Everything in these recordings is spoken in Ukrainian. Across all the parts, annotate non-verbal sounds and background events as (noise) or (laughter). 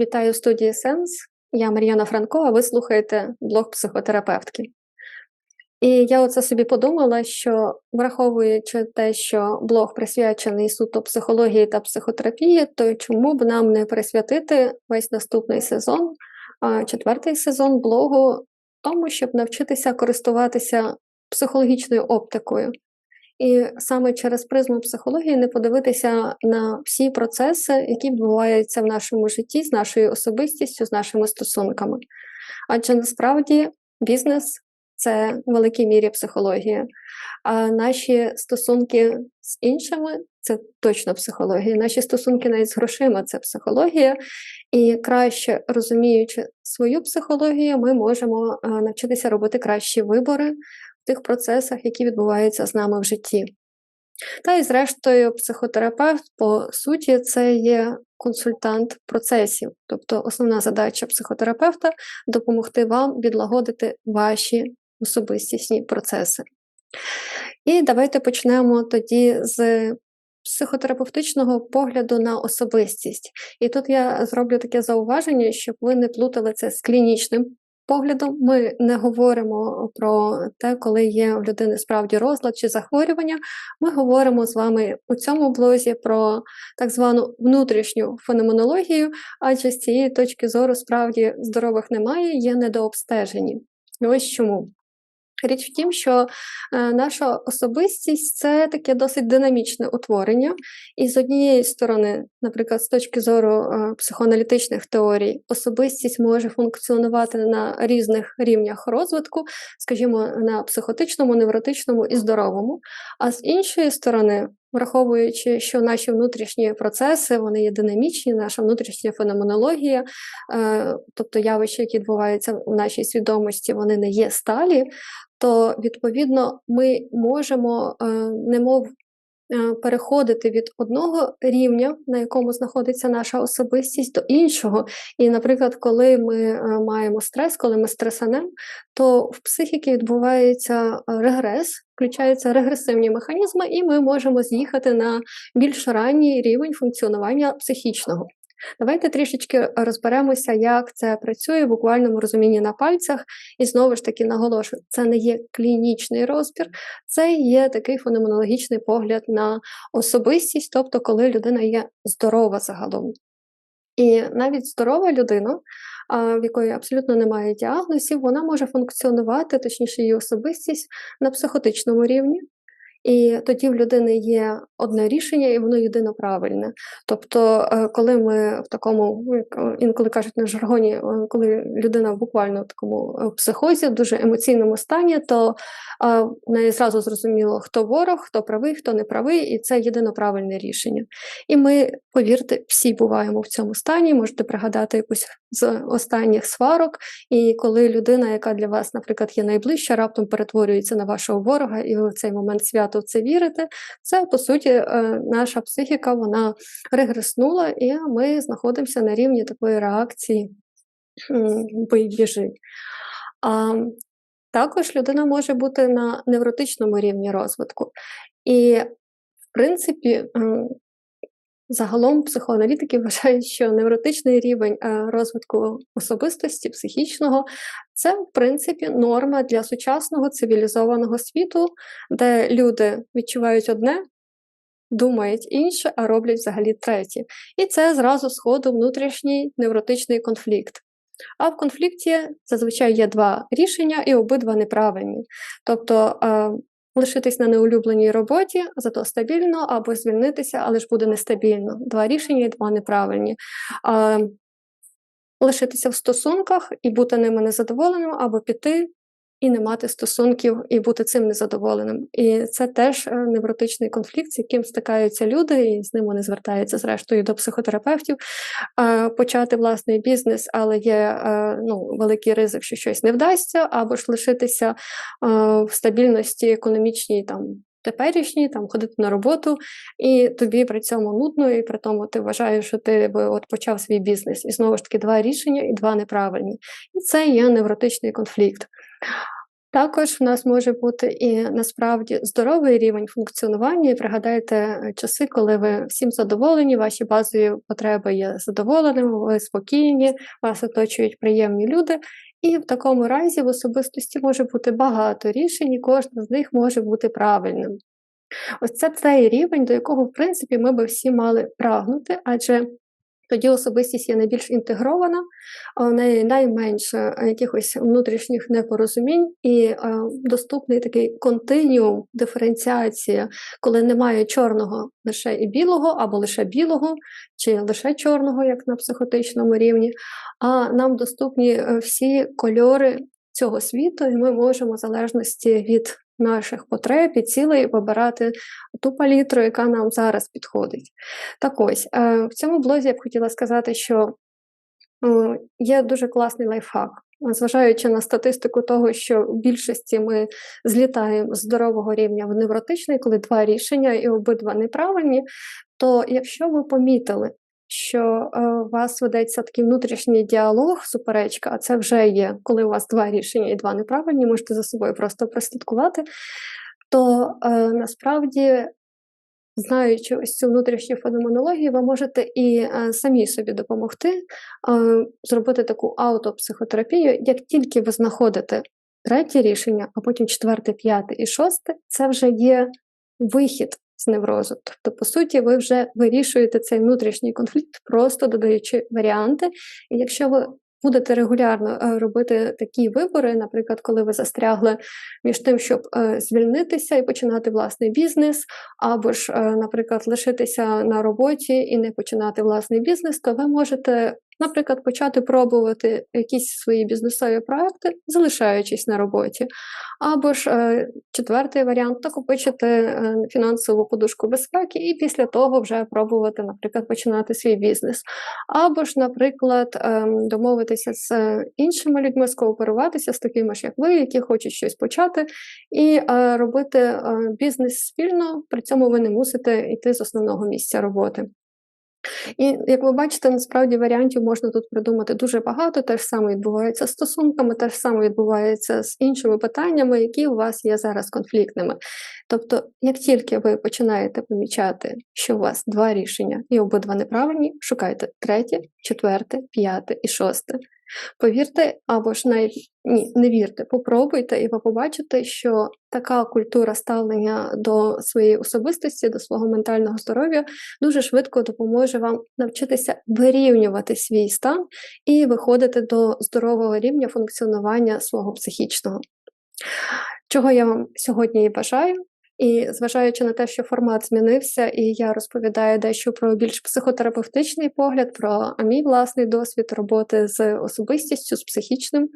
Вітаю в студії Сенс. Я Мар'яна Франко, а ви слухаєте блог психотерапевтки. І я оце собі подумала, що враховуючи те, що блог присвячений суто психології та психотерапії, то чому б нам не присвятити весь наступний сезон, четвертий сезон блогу, тому, щоб навчитися користуватися психологічною оптикою. І саме через призму психології не подивитися на всі процеси, які відбуваються в нашому житті з нашою особистістю, з нашими стосунками. Адже насправді бізнес це в великій мірі психологія, а наші стосунки з іншими це точно психологія. Наші стосунки навіть з грошима це психологія, і краще розуміючи свою психологію, ми можемо навчитися робити кращі вибори тих процесах, які відбуваються з нами в житті. Та і, зрештою, психотерапевт, по суті, це є консультант процесів, тобто основна задача психотерапевта допомогти вам відлагодити ваші особистісні процеси. І давайте почнемо тоді з психотерапевтичного погляду на особистість. І тут я зроблю таке зауваження, щоб ви не плутали це з клінічним поглядом. Ми не говоримо про те, коли є в людини справді розлад чи захворювання. Ми говоримо з вами у цьому блозі про так звану внутрішню феноменологію, адже з цієї точки зору справді здорових немає, є недообстежені. Ось чому. Річ в тім, що е, наша особистість це таке досить динамічне утворення, і з однієї сторони, наприклад, з точки зору е, психоаналітичних теорій, особистість може функціонувати на різних рівнях розвитку, скажімо, на психотичному, невротичному і здоровому. А з іншої сторони, Враховуючи, що наші внутрішні процеси вони є динамічні, наша внутрішня феноменологія, е, тобто явища, які відбуваються в нашій свідомості, вони не є сталі, то відповідно ми можемо, е, немов переходити від одного рівня, на якому знаходиться наша особистість, до іншого. І, наприклад, коли ми е, маємо стрес, коли ми стресанем, то в психіки відбувається регрес, включаються регресивні механізми, і ми можемо з'їхати на більш ранній рівень функціонування психічного. Давайте трішечки розберемося, як це працює в буквальному розумінні на пальцях. І знову ж таки наголошую, це не є клінічний розбір, це є такий феноменологічний погляд на особистість, тобто коли людина є здорова загалом. І навіть здорова людина, в якої абсолютно немає діагнозів, вона може функціонувати, точніше, її особистість на психотичному рівні. І тоді в людини є одне рішення, і воно єдино правильне. Тобто, е, коли ми в такому, е, інколи кажуть на жаргоні, е, коли людина буквально в такому психозі, в дуже емоційному стані, то в неї зразу зрозуміло, хто ворог, хто правий, хто не правий, і це єдино правильне рішення. І ми, повірте, всі буваємо в цьому стані. Можете пригадати якусь з останніх сварок, і коли людина, яка для вас, наприклад, є найближча, раптом перетворюється на вашого ворога, і ви в цей момент свято в це вірите, це по суті е, наша психіка вона регреснула, і ми знаходимося на рівні такої реакції бий біжи. А також людина може бути на невротичному рівні розвитку. І, в принципі, Загалом психоаналітики (laughs) вважають, що невротичний рівень е, розвитку особистості, психічного це, в принципі, норма для сучасного цивілізованого світу, де люди відчувають одне, думають інше, а роблять взагалі третє. І це зразу сходу внутрішній невротичний конфлікт. А в конфлікті зазвичай є два рішення, і обидва неправильні. Тобто е, лишитись на неулюбленій роботі, зато стабільно, або звільнитися, але ж буде нестабільно. Два рішення і два неправильні. Лишитися в стосунках і бути ними незадоволеним, або піти і не мати стосунків, і бути цим незадоволеним. І це теж е, невротичний конфлікт, з яким стикаються люди, і з ним вони звертаються зрештою до психотерапевтів, почати власний бізнес, але є е, ну, великий ризик, що щось не вдасться, або ж лишитися в стабільності економічній там. Теперішній, там ходити на роботу, і тобі при цьому нудно, і при тому ти вважаєш, що ти би от почав свій бізнес. І знову ж таки два рішення і два неправильні. І це є невротичний конфлікт. Також в нас може бути і насправді здоровий рівень функціонування. І пригадайте е, часи, коли ви всім задоволені, ваші базові потреби є задоволеними, ви спокійні, вас оточують приємні люди. І в такому разі в особистості може бути багато рішень, і кожне з них може бути правильним. Ось це цей рівень, до якого, в принципі, ми би всі мали прагнути, адже тоді особистість є найбільш інтегрована, в неї найменше якихось внутрішніх непорозумінь і доступний такий континіум, диференціація, коли немає чорного лише і білого, або лише білого, чи лише чорного, як на психотичному рівні, а нам доступні е, всі кольори цього світу, і ми можемо в залежності від наших потреб і цілей вибирати ту палітру, яка нам зараз підходить. Так ось е, в цьому блозі я б хотіла сказати, що е, є дуже класний лайфхак. Зважаючи на статистику того, що в більшості ми злітаємо з здорового рівня в невротичний, коли два рішення і обидва неправильні, то якщо ви помітили, що е, у вас ведеться такий внутрішній діалог, суперечка, а це вже є, коли у вас два рішення і два неправильні, можете за собою просто прослідкувати, то е, насправді. Знаючи ось цю внутрішню феноменологію, ви можете і е, самі собі допомогти е, зробити таку автопсихотерапію. Як тільки ви знаходите третє рішення, а потім четверте, п'яте і шосте, це вже є вихід з неврозу. Тобто, по суті, ви вже вирішуєте цей внутрішній конфлікт, просто додаючи варіанти. І якщо ви будете регулярно е, робити такі вибори, наприклад, коли ви застрягли між тим, щоб е, звільнитися і починати власний бізнес, або ж, е, наприклад, лишитися на роботі і не починати власний бізнес, то ви можете наприклад, почати пробувати якісь свої бізнесові проекти, залишаючись на роботі. Або ж е, четвертий варіант накопичити е, фінансову подушку безпеки, і після того вже пробувати, наприклад, починати свій бізнес. Або ж, наприклад, е, домовитися з іншими людьми, скооперуватися з такими ж, як ви, які хочуть щось почати, і робити бізнес спільно, при цьому ви не мусите йти з основного місця роботи. І як ви бачите, насправді варіантів можна тут придумати дуже багато. Те ж саме відбувається з стосунками, те ж саме відбувається з іншими питаннями, які у вас є зараз конфліктними. Тобто, як тільки ви починаєте помічати, що у вас два рішення і обидва неправильні, шукайте третє, четверте, п'яте і шосте. Повірте, або ж навіть ні, не вірте, попробуйте, і ви побачите, що така культура ставлення до своєї особистості, до свого ментального здоров'я дуже швидко допоможе вам навчитися вирівнювати свій стан і виходити до здорового рівня функціонування свого психічного. Чого я вам сьогодні і бажаю. І зважаючи на те, що формат змінився, і я розповідаю дещо про більш психотерапевтичний погляд, про мій власний досвід роботи з особистістю, з психічним,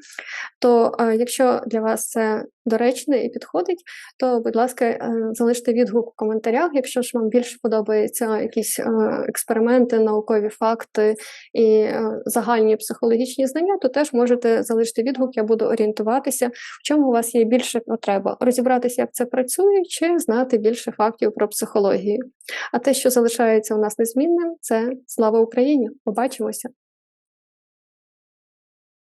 то е, якщо для вас це доречне і підходить, то, будь ласка, е, залиште відгук у коментарях. Якщо ж вам більше подобаються якісь е, експерименти, наукові факти і е, загальні психологічні знання, то теж можете залишити відгук, я буду орієнтуватися, в чому у вас є більше потреба, розібратися, як це працює, чи знати більше фактів про психологію. А те, що залишається у нас незмінним, це слава Україні! Побачимося!